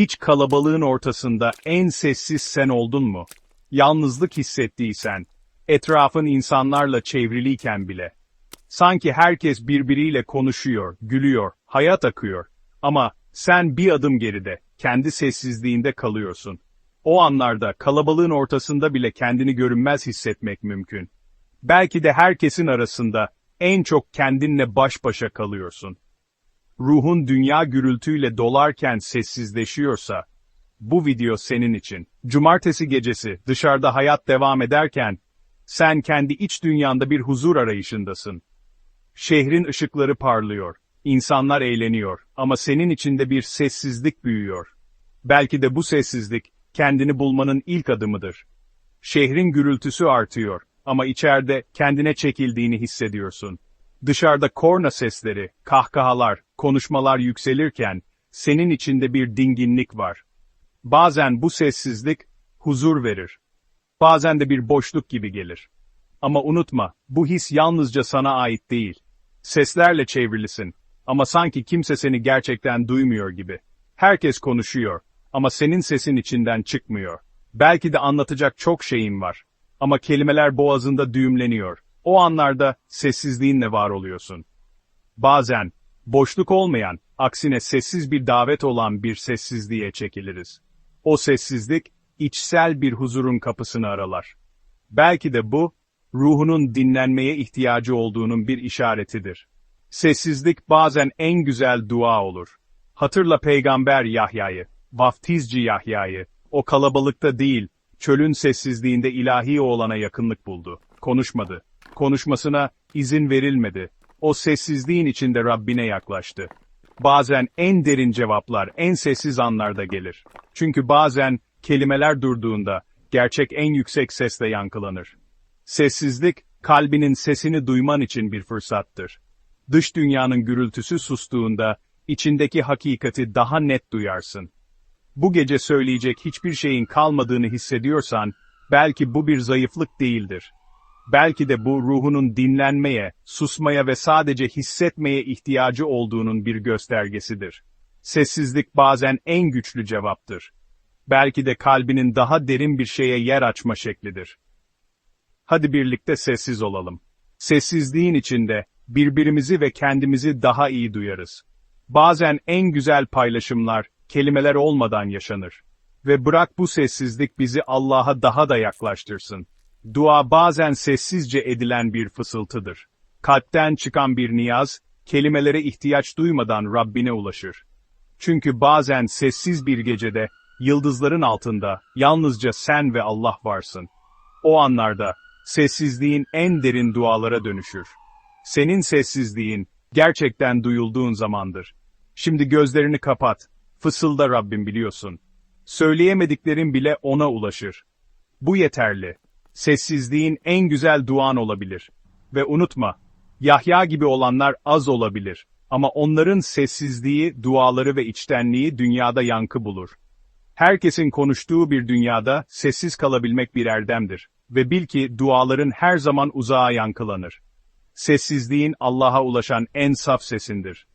Hiç kalabalığın ortasında en sessiz sen oldun mu? Yalnızlık hissettiysen, etrafın insanlarla çevriliyken bile. Sanki herkes birbiriyle konuşuyor, gülüyor, hayat akıyor. Ama sen bir adım geride, kendi sessizliğinde kalıyorsun. O anlarda kalabalığın ortasında bile kendini görünmez hissetmek mümkün. Belki de herkesin arasında en çok kendinle baş başa kalıyorsun. Ruhun dünya gürültüyle dolarken sessizleşiyorsa, bu video senin için. Cumartesi gecesi dışarıda hayat devam ederken, sen kendi iç dünyanda bir huzur arayışındasın. Şehrin ışıkları parlıyor, insanlar eğleniyor ama senin içinde bir sessizlik büyüyor. Belki de bu sessizlik, kendini bulmanın ilk adımıdır. Şehrin gürültüsü artıyor ama içeride kendine çekildiğini hissediyorsun. Dışarıda korna sesleri, kahkahalar, konuşmalar yükselirken, senin içinde bir dinginlik var. Bazen bu sessizlik, huzur verir. Bazen de bir boşluk gibi gelir. Ama unutma, bu his yalnızca sana ait değil. Seslerle çevrilisin. Ama sanki kimse seni gerçekten duymuyor gibi. Herkes konuşuyor. Ama senin sesin içinden çıkmıyor. Belki de anlatacak çok şeyin var. Ama kelimeler boğazında düğümleniyor. O anlarda sessizliğinle var oluyorsun. Bazen, boşluk olmayan, aksine sessiz bir davet olan bir sessizliğe çekiliriz. O sessizlik, içsel bir huzurun kapısını aralar. Belki de bu, ruhunun dinlenmeye ihtiyacı olduğunun bir işaretidir. Sessizlik bazen en güzel dua olur. Hatırla peygamber Yahya'yı, vaftizci Yahya'yı, o kalabalıkta değil, çölün sessizliğinde ilahi oğlana yakınlık buldu. Konuşmadı. Konuşmasına izin verilmedi. O sessizliğin içinde Rabbine yaklaştı. Bazen en derin cevaplar en sessiz anlarda gelir. Çünkü bazen kelimeler durduğunda gerçek en yüksek sesle yankılanır. Sessizlik, kalbinin sesini duyman için bir fırsattır. Dış dünyanın gürültüsü sustuğunda, içindeki hakikati daha net duyarsın. Bu gece söyleyecek hiçbir şeyin kalmadığını hissediyorsan, belki bu bir zayıflık değildir. Belki de bu ruhunun dinlenmeye, susmaya ve sadece hissetmeye ihtiyacı olduğunun bir göstergesidir. Sessizlik bazen en güçlü cevaptır. Belki de kalbinin daha derin bir şeye yer açma şeklidir. Hadi birlikte sessiz olalım. Sessizliğin içinde birbirimizi ve kendimizi daha iyi duyarız. Bazen en güzel paylaşımlar kelimeler olmadan yaşanır. Ve bırak bu sessizlik bizi Allah'a daha da yaklaştırsın. Dua bazen sessizce edilen bir fısıltıdır. Kalpten çıkan bir niyaz, kelimelere ihtiyaç duymadan Rabbine ulaşır. Çünkü bazen sessiz bir gecede, yıldızların altında, yalnızca sen ve Allah varsın. O anlarda, sessizliğin en derin dualara dönüşür. Senin sessizliğin, gerçekten duyulduğun zamandır. Şimdi gözlerini kapat, fısılda Rabbim biliyorsun. Söyleyemediklerin bile ona ulaşır. Bu yeterli. Sessizliğin en güzel duan olabilir. Ve unutma, Yahya gibi olanlar az olabilir. Ama onların sessizliği, duaları ve içtenliği dünyada yankı bulur. Herkesin konuştuğu bir dünyada sessiz kalabilmek bir erdemdir. Ve bil ki duaların her zaman uzağa yankılanır. Sessizliğin Allah'a ulaşan en saf sesindir.